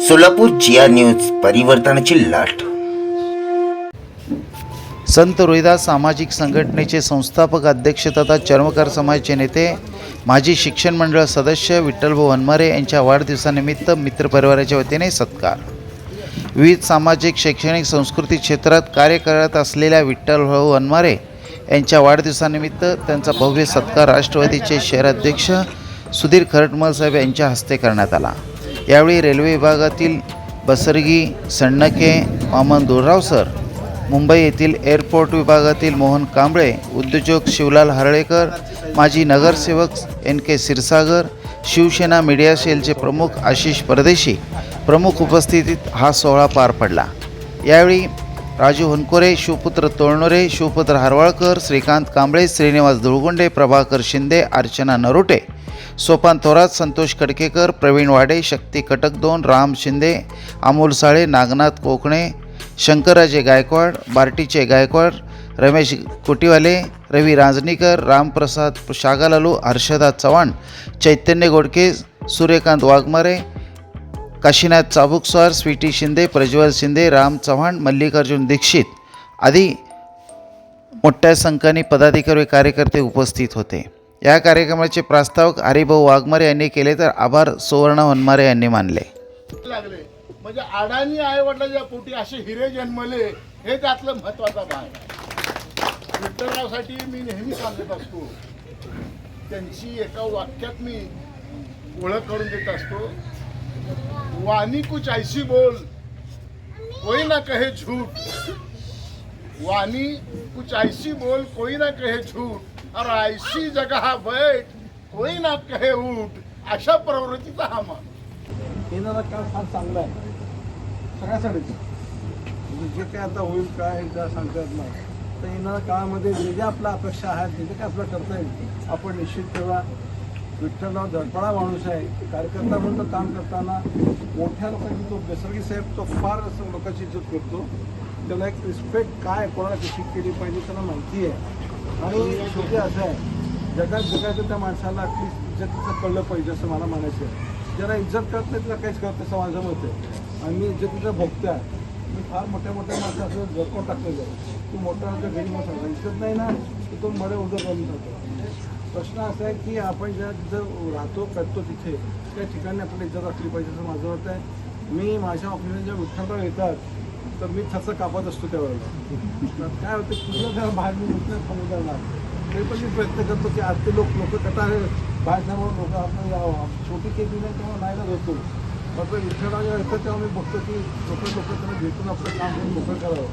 सोलापूर जिया news परिवर्तनाची लाट. संत रोहिदास सामाजिक संघटनेचे संस्थापक अध्यक्ष तथा चर्मकार समाजाचे नेते माजी शिक्षण मंडळ सदस्य विठ्ठलभाऊ वनमारे यांच्या वाढदिवसानिमित्त मित्रपरिवाराच्या वतीने सत्कार. विविध सामाजिक शैक्षणिक संस्कृती क्षेत्रात कार्य करत असलेल्या विठ्ठलभाऊ हनमारे यांच्या वाढदिवसानिमित्त त्यांचा भव्य सत्कार राष्ट्रवादीचे शहराध्यक्ष सुधीर खरटमल साहेब यांच्या हस्ते करण्यात आला. यावेळी रेल्वे विभागातील बसरगी सण्णके वामन दोरराव सर मुंबई येथील एअरपोर्ट विभागातील मोहन कांबळे उद्योजक शिवलाल हरळेकर माजी नगरसेवक N K Kshirsagar Shiv Sena media सेलचे प्रमुख आशिष परदेशी प्रमुख उपस्थितीत हा सोहळा पार पडला. यावेळी राजू हनकोरे शिवपुत्र तोळणोरे शिवपुत्र हारवाळकर श्रीकांत कांबळे श्रीनिवास धुळगुंडे प्रभाकर शिंदे अर्चना नरोटे सोपान थोरात संतोष कडकेकर प्रवीण वाडे शक्ती कटक दोन राम शिंदे अमोल साळे नागनाथ कोकणे शंकरराजे गायकवाड बार्टीचे गायकवाड रमेश कोटीवाले रवी रांजणीकर रामप्रसाद शागालालू हर्षदा चव्हाण चैतन्य गोडके सूर्यकांत वाघमारे काशीनाथ चाबुकस्वार स्वीटी शिंदे प्रज्वल शिंदे राम चव्हाण मल्लिकार्जुन दीक्षित आदी मोठ्या संख्येने पदाधिकारी कार्यकर्ते उपस्थित होते. या कार्यक्रमाचे प्रास्तावक हरिभाऊ वाघमारे यांनी केले तर आभार सुवर्ण वनमारे यांनी मानले. लागले. म्हणजे अडाणी आई वडिलांच्या पोटी असे हिरे जन्मले हे त्यातलं महत्त्वाचा भाग आहे. विठ्ठलरावसाठी मी नेहमी सांगत असतो त्यांची एका वाक्यात मी ओळख करून देत असतो वाणी कुछ ऐसी बोल कोई ना कहे झूठ. वाणी कुछ ऐसी बोल कोई ना कहे झूठ. और ऐसी जगह बैठ कोई ना कहे उठ अशा प्रवृत्तीचा हा मान येणारा काळ फार चांगला आहे. सगळ्यासाठीच म्हणजे जे काय आता होईल काय हे सांगता येत नाही तर येणाऱ्या काळामध्ये जे जे आपल्या अपेक्षा आहेत जे जे काय आपल्याला करता येईल आपण निश्चित ठेवा. विठ्ठलराव धडपडा माणूस आहे. कार्यकर्ता म्हणून तो काम करताना मोठ्या लोकांची तो बेसर्गी साहेब तो फार असं लोकांची इज्जत करतो. त्याला एक रिस्पेक्ट काय कोणाला कशी केली पाहिजे त्याला माहिती आहे. आणि शेवटी असं आहे जगात जगायचं त्या माणसाला ॲटलिस्ट इज्जतीचं कळलं पाहिजे असं मला म्हणायचं आहे. ज्याला इज्जत करत नाही त्याला काहीच करत असं माझं मत आहे. आणि मी इज्जतीचं भोगते आहे. मी फार मोठ्या मोठ्या माणसं असं झरकून टाकलेलं आहे. तू मोठ्या घरी मग सांगा इज्जत नाही ना तर तो मरे उदर करून जातो. प्रश्न असा आहे की आपण ज्या तिथं राहतो करतो तिथे त्या ठिकाणी आपल्याला इज्जत असली पाहिजे असं माझं मत आहे. मी माझ्या ऑफिसला ज्या विठ्ठलराव येतात. तर मी थसं कापत असतो त्यावेळेला तर काय होतं कुठलं घर बाहेर मी विठ्ठल समुद्राला तरी पण मी प्रयत्न करतो की आज ते लोक लोक कटा बाहेर त्यामुळे लोक आपण यावं. छोटी केली नाही तेव्हा नाहीलाच होतो मात्र विठ्ठलराव जेव्हा तेव्हा मी बघतो की लोक लोक त्यांना भेटून आपलं काम करून मोकळं करावं.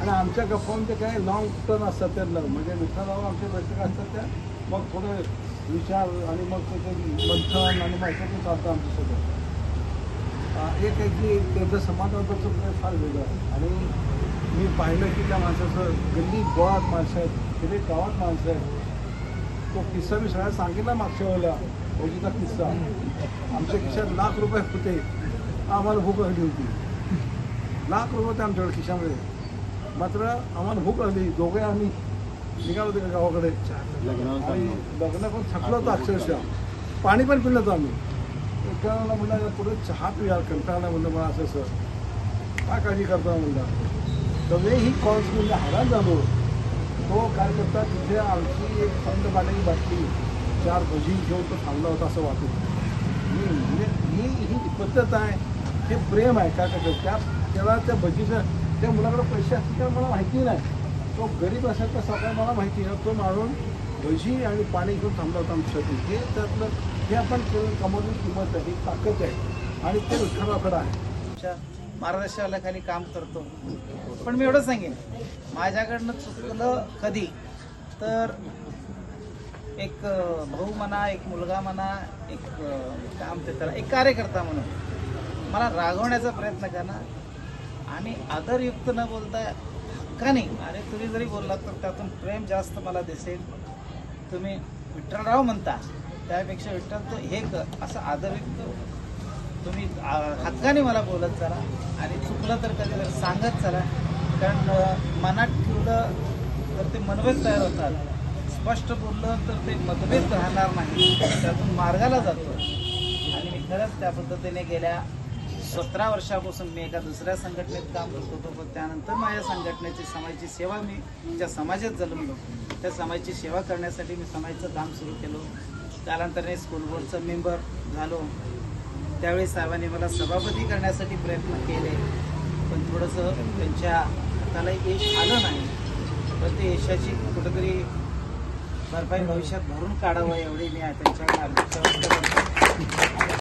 आणि आमच्या गप्पांचे म्हणजे काय लॉंग टर्न असतात त्या म्हणजे विठ्ठलराव आमच्या बैठका असतात त्या. मग थोडे विचार आणि मग त्याचे मंथन आणि मग याच्यातून चालतं आमच्यासोबत. एक आहे की त्याचं समाजाबद्दलचं प्रेम फार वेगळं आहे. आणि मी पाहिलं की त्या माणसाचं गल्ली गोळात माणसं आहेत खेडे गावात माणसं आहेत. तो किस्सा मी सगळ्यात सांगितला मागच्या वेळेला. फौजीचा किस्सा. आमच्या खिशात लाख रुपये होते. आम्हाला भूक लागली होती. लाख रुपये होते आमच्याकडे खिशामध्ये. मात्र आम्हाला भूक लागली. दोघे आम्ही निघालो होते गावाकडे. आणि लग्न पण थकलो होतो अक्षरशः. पाणी पण पिलं होतं आम्ही. विठ्ठलाला म्हणलं पुढे चहा पिया कंटाळला म्हणलं मला असं सर काय काळजी करता म्हणलं? तर ही कॉल्स म्हणजे हैराण झालो. तो काय करता तिथे आमची एक थंड पाण्याची बाटली चार भजी घेऊन तो थांबला होता असं वाटत मी म्हणजे ही ही पद्धत आहे. हे प्रेम आहे काय कसं त्या त्याला त्या भजीचं त्या मुलाकडे पैसे असतील तर मला माहिती नाही. तो गरीब असेल तर सकाळ मला माहिती आहे तो मारून भजी आणि पाणी घेऊन थांबला होता आमच्यासाठी. हे त्यातलं हे आपण कमवली किंमत आहे ताकद आहे. आणि ते उत्खनाकडं आहे. मार्गदर्शनाखाली काम करतो. पण मी एवढं सांगेन माझ्याकडनं चुकलं कधी तर एक भाऊ म्हणा एक मुलगा म्हणा एक काम ते एक कार्यकर्ता म्हणून. मला रागवण्याचा प्रयत्न करणार आणि आदरयुक्त न बोलता हक्काने अरे तुम्ही जरी बोललात तर त्यातून प्रेम जास्त मला दिसेल. तुम्ही विठ्ठलराव म्हणता. त्यापेक्षा विठ्ठल तो हे कर असं आदरित तुम्ही हातकाने हक्काने मला बोलत चला आणि चुकलं तर कधी तर सांगत चला. कारण मनात ठेवलं तर ते मनभेद तयार होतात. स्पष्ट बोललं तर ते मतभेद राहणार नाही. त्यातून मार्गाला जातो. आणि मी खरंच त्या पद्धतीने गेल्या सतरा वर्षापासून मी एका दुसऱ्या संघटनेत काम करत होतो. पण त्यानंतर माझ्या संघटनेची समाजाची सेवा मी ज्या समाजात जन्मलो त्या समाजाची सेवा करण्यासाठी मी समाजाचं काम सुरू केलं. कालांतराने स्कूल बोर्डचं मेंबर झालो. त्यावेळी साहेबांनी मला सभापती करण्यासाठी प्रयत्न केले. पण थोडंसं त्यांच्या हाताला यश आलं नाही. पण ते यशाची कुठंतरी भरपाई भविष्यात भरून काढावं एवढी मी त्यांच्याकडे अपेक्षा